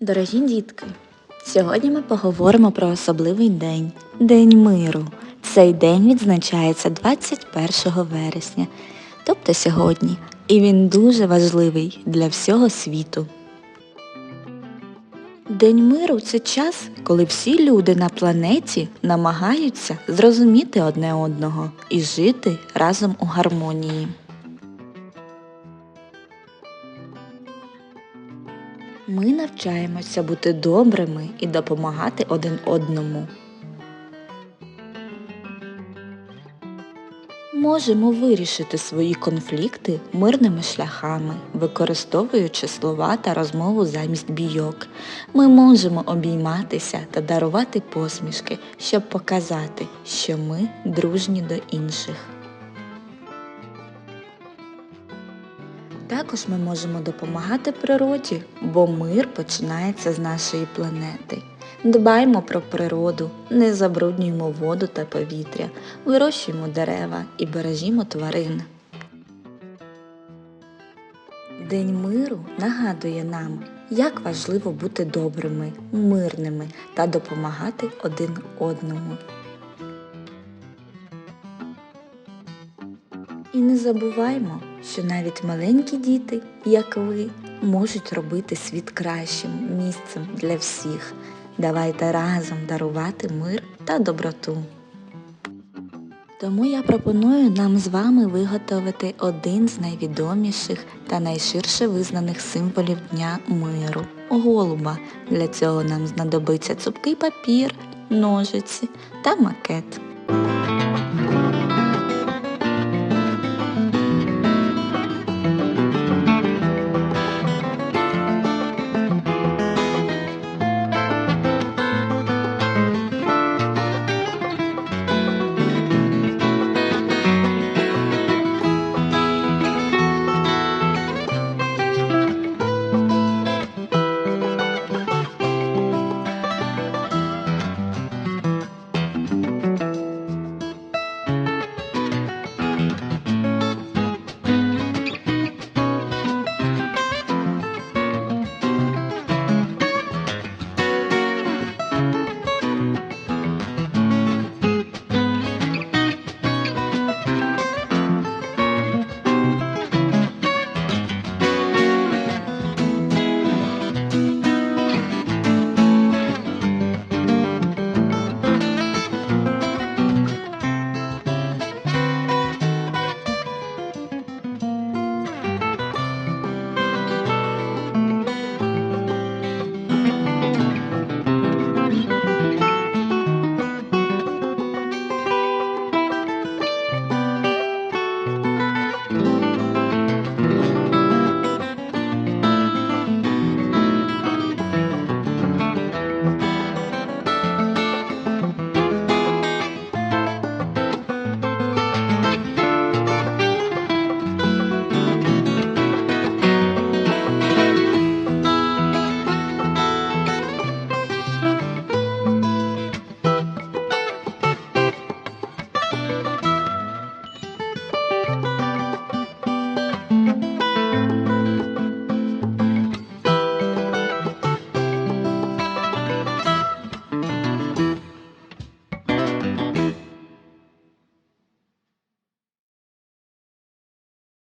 Дорогі дітки, сьогодні ми поговоримо про особливий день День миру. Цей день відзначається 21 вересня, тобто сьогодні, і він дуже важливий для всього світу. День миру це час, коли всі люди на планеті намагаються зрозуміти одне одного і жити разом у гармонії. Ми навчаємося бути добрими і допомагати один одному. Можемо вирішити свої конфлікти мирними шляхами, використовуючи слова та розмову замість бійок. Ми можемо обійматися та дарувати посмішки, щоб показати, що ми дружні до інших. Також ми можемо допомагати природі, бо мир починається з нашої планети. Дбаймо про природу, не забруднюємо воду та повітря, вирощуємо дерева і бережімо тварин. День миру нагадує нам, як важливо бути добрими, мирними та допомагати один одному. І не забуваймо, що навіть маленькі діти, як ви, можуть робити світ кращим місцем для всіх. Давайте разом дарувати мир та доброту. Тому я пропоную нам з вами виготовити один з найвідоміших та найширше визнаних символів Дня миру голуба. Для цього нам знадобиться цупкий папір, ножиці та макет.